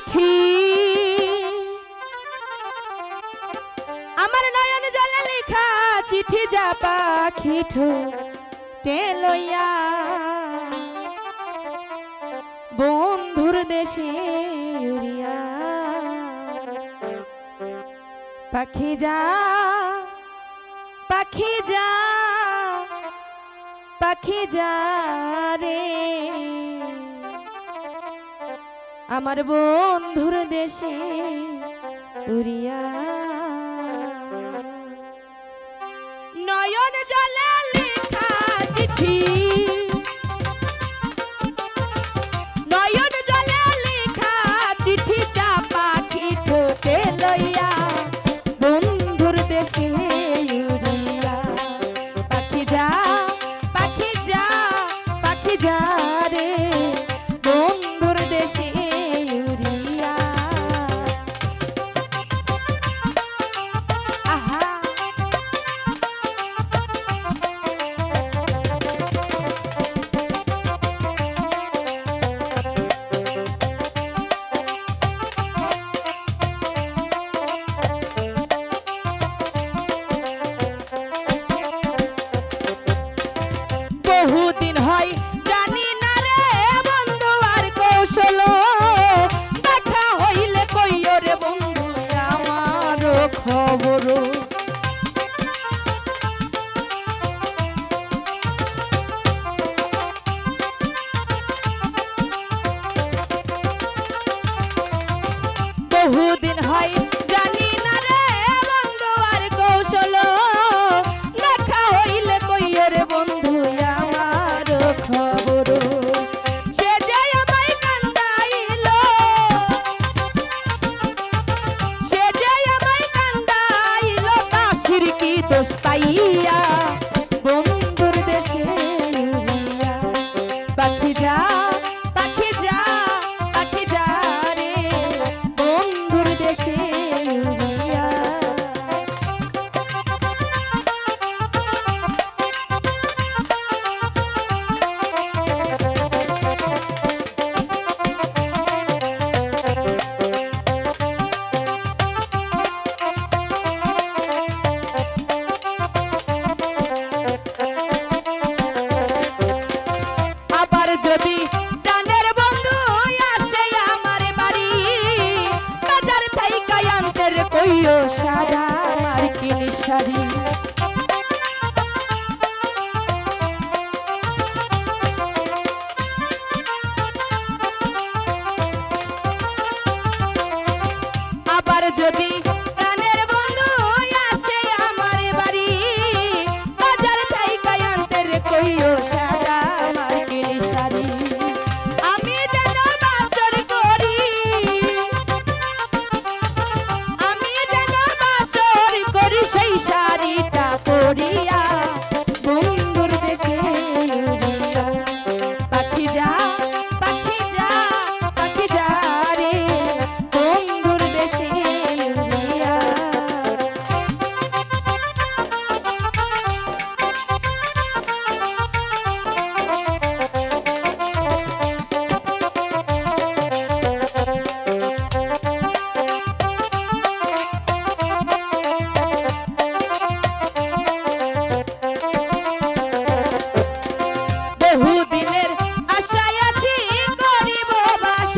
চিঠি। আমার নয়ন জলে লেখা চিঠি যা পাখি ঠোঁটে লইয়া। বন্ধুর দেশে পাখি যা পাখি যা পাখি যা রে। আমার বন্ধুর দেশে উড়িয়া। নয়ন জলে লেখা চিঠি। হইও সারা মার্কিন শাড়ি। যদি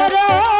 serão